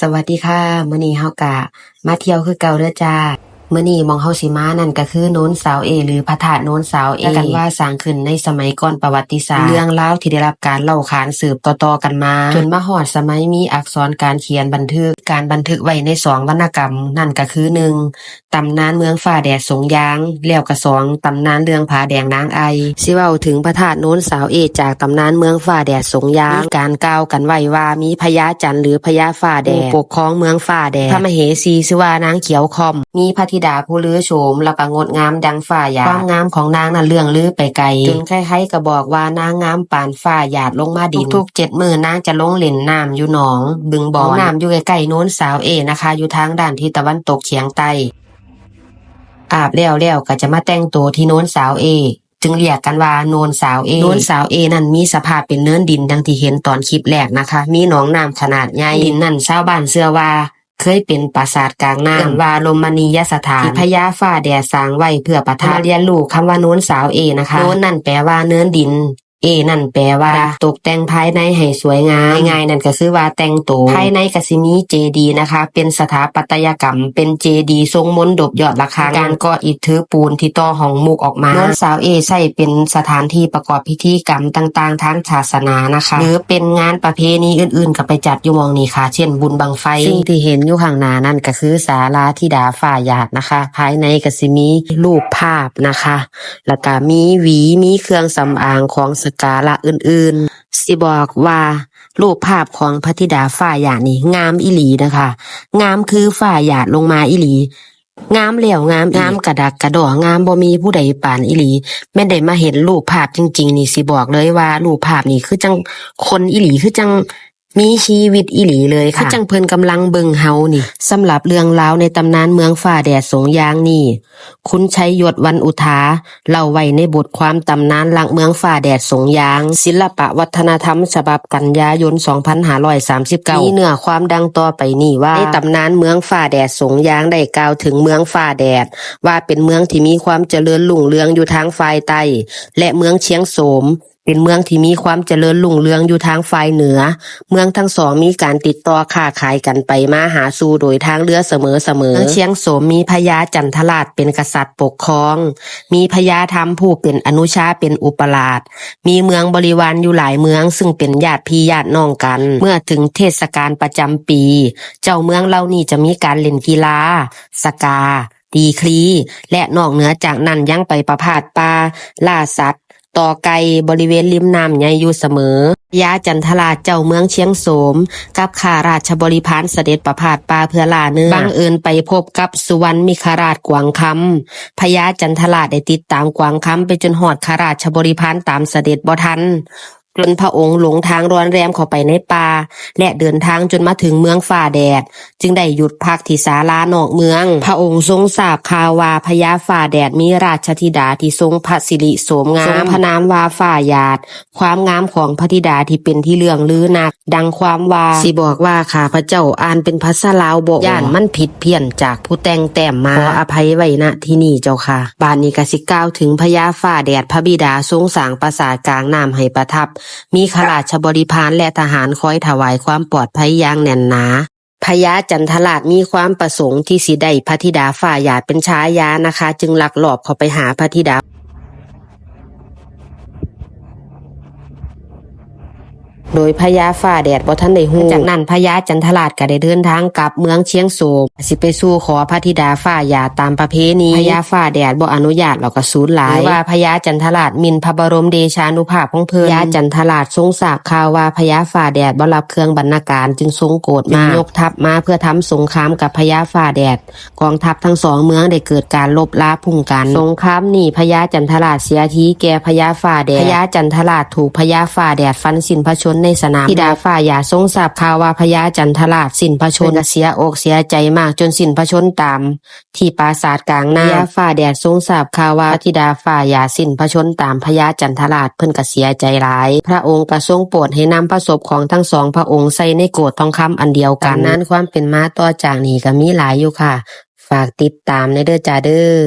สวัสดีค่ะมื้อนี้เฮากะมาเที่ยวคือเก่าเด้อจ้า มื้อนี้หมองเฮาสิมานั่นก็คือโน้นสาวเอ หรือพระธาตุโน้นสาวเอกันว่าสร้างขึ้นในสมัยก่อนประวัติศาสตร์เรื่องราวที่ได้รับการเล่าขานสืบต่อๆกันมา จนมาฮอดสมัยมีอักษรการเขียนบันทึกการบันทึกไว้ในสองวรรณกรรม นั่นก็คือหนึ่งตำนานเมืองฟ้าแดดสงยางแล้วก็สองตำนานเรื่องผาแดงนางไอสิเว้าถึงพระธาตุโน้นสาวเอ จากตำนานเมืองฟ้าแดดสงยางมีการกล่าวกันไว้ว่ามีพญาจันทร์หรือพญาฟ้าแดดปกครองเมืองฟ้าแดดพระมเหสีชื่อว่านางเขียวคอมมีพระธิดาผู้ลือโฉมแล้วก็งดงามดังฟ้าหยาดความงามของนางนั้นเรื่องลือไปไกลจนใครๆก็บอกว่านางงามปานฟ้าหยาดลงมาดินทุกๆเจ็ดมือนางจะลงเล่นน้ำอยู่หนอง บึงบ่อน้ำอยู่ใกล้ๆโน้นสาวเอนะคะ อยู่ทางด้านทิศตะวันตกเฉียงใต้อาบแล้วแล้วก็จะมาแต่งตัวที่โน้นสาวเอจึงเรียกกันว่าโนนสาวเอโนนสาวเอนั่นมีสภาพเป็นเนินดินดังที่เห็นตอนคลิปแรกนะคะ มีหนองน้ำขนาดใหญ่ดินนั่นชาวบ้านเชื่อว่า เคยเป็นปราสาทกลางน้ำเอิ้นว่าลมณียสถานที่พญาฟ้าแดดสร้างไว้เพื่อประทานเรียนรู้คำว่าโน้นสาวเอนะคะโน้นนั่นแปลว่าเนินดิน เอนั่นแปลว่า ตกแต่งภายในให้สวยงามง่ายๆนั่นก็คือว่าแต่งตัวภายในก็สิมีเจดีนะคะ เป็นสถาปัตยกรรม เป็นเจดีทรงมนดบยอดระฆังการก่ออิฐถือปูนที่ต่อห้องมุกออกมาโน้นสาวเอใช้เป็นสถานที่ประกอบพิธีกรรมต่าง ๆ ทางศาสนานะคะ หรือเป็นงานประเพณีอื่นๆ ก็ไปจัดอยู่มองนี้ค่ะ เช่นบุญบังไฟซึ่งที่เห็นอยู่ข้างหน้านั่นก็คือศาลาธิดาฝ่าหยาดนะคะ ภายในก็สิมีรูปภาพนะคะ แล้วก็มีหวีมีเครื่องสำอางของสกการะอื่นๆ สิบอกว่ารูปภาพของพระธิดาฝ่าหยาดนี่งามอิหลีนะคะ งามคือฝ่าหยาดลงมาอิหลี งามเหล้วงามงามกระดักกระดองามบ่มีผู้ใดปานอิหลีแม่ได้มาเห็นรูปภาพจริง ๆ นี่สิบอกเลยว่ารูปภาพนี่คือจังคนอิหลีคือจัง มีชีวิตอิหลีเลยค่ะ คือจังเพิ่นกำลังเบิ่งเฮานี่สำหรับเรื่องราวในตำนานเมืองฟ้าแดดสงยางนี่ คุณชัยยศวันอุทาเล่าไว้ในบทความตำนานหลังเมืองฟ้าแดดสงยาง ศิลปะวัฒนธรรมฉบับกันยายน 2539มีเนื้อความดังต่อไปนี่ว่า ในตำนานเมืองฟ้าแดดสงยางได้กล่าวถึงเมืองฟ้าแดด ว่าเป็นเมืองที่มีความเจริญรุ่งเรืองอยู่ทางฝ่ายใต้และเมืองเชียงโสม เป็นเมืองที่มีความเจริญรุ่งเรืองอยู่ทางฝ่ายเหนือ เมืองทั้งสองมีการติดต่อค้าขายกันไปมาหาสู่โดยทางเรือเสมอเสมอเชียงโสมมีพญาจันทราชเป็นกษัตริย์ปกครอง มีพญาธรรมผู้เป็นอนุชาเป็นอุปราช มีเมืองบริวารอยู่หลายเมืองซึ่งเป็นญาติพี่ญาติน้องกัน เมื่อถึงเทศกาลประจำปี เจ้าเมืองเหล่านี้จะมีการเล่นกีฬา สกาตีคลี และนอกเหนือจากนั้นยังไปประพาสป่าล่าสัตว์ ต่อไกลบริเวณริมน้ำใหญ่อยู่เสมอยาจันทราเจ้าเมืองเชียงโสม กับข้าราชบริพารเสด็จประพาสป่าเพื่อล่าเนื้อบังเอิญไปพบกับสุวรรณมิคราชกวางคำพญาจันทราได้ติดตามกวางคำไปจนหอดข้าราชบริพารตามเสด็จบ่ทัน จนพระองค์หลงทางรอนแรมเข้าไปในป่า และเดินทางจนมาถึงเมืองฝ่าแดด จึงได้หยุดพักที่ศาลานอกเมือง พระองค์ทรงทราบข่าวว่าพญาฝ่าแดดมีราชธิดาที่ทรงพระสิริโสมงามทรงพระนามว่าฝ่าหยาด ความงามของพระธิดาที่เป็นที่เรื่องลือนัก ดังความว่าสิบอกว่าข้าพระเจ้าอ่านเป็นภาษาลาวบอกย่านมันผิดเพี้ยนจากผู้แต่งแต้มมาขออภัยไว้ณที่นี่เจ้าค่ะบานนี้กสิกล่าวถึงพญาฝ่าแดดพระบิดาทรงสร้างปราสาทกลางน้ำให้ประทับมีขราชบริพารและทหารคอยถวายความปลอดภัยอย่างแน่นหนาพญาจันทราชมีความประสงค์ที่สิได้พระธิดาฝ่าหยาดเป็นชายานะคะ จึงลักลอบเข้าไปหาพระธิดา โดยพญาฝ่าแดดบ่ทันได้ฮู้จากนั้นพญาจันทราชก็ได้เดินทางกลับเมืองเชียงโสมสิไปสู่ขอพระธิดาฝ่าหยาดตามประเพณีพญาฝ่าแดดบ่อนุญาตแล้วก็สูญหลายหรือว่าพญาจันทราชหมินพระบรมเดชานุภาพของเพิ่นพญาจันทราชทรงทราบข่าวว่าพญาฝ่าแดดบ่รับเครื่องบรรณาการจึงทรงโกรธมากยกทัพมาเพื่อทำสงครามกับพญาฝ่าแดด กองทัพทั้งสองเมืองได้เกิดการลบล้าพุ่งกันสงครามนี้พญาจันทราชเสียทีแก่พญาฝ่าแดดพญาจันทราชถูกพญาฝ่าแดดฟันสิ้นพระชนม์ในสนามธิดาฝ่าหยาทรงทราบข่าวว่าพญาจันทราชสิ้นพระชนม์เสียอกเสียใจมากจนสิ้นพระชนม์ตาม ที่ปราสาทกลางน้ำพญาฝ่าแดดทรงทราบข่าวว่าพระธิดาฝ่าหยาสิ้นพระชนม์ตามพญาจันทราชเพิ่นก็เสียใจหลาย พระองค์ก็ทรงโปรดให้นำพระศพของทั้งสองพระองค์ใส่ในโกรธทองคำอันเดียวกันนั้นความเป็นมาต่อจากนี้ก็มีหลายอยู่ค่ะ ฝากติดตามในเด้อจ้าเด้อ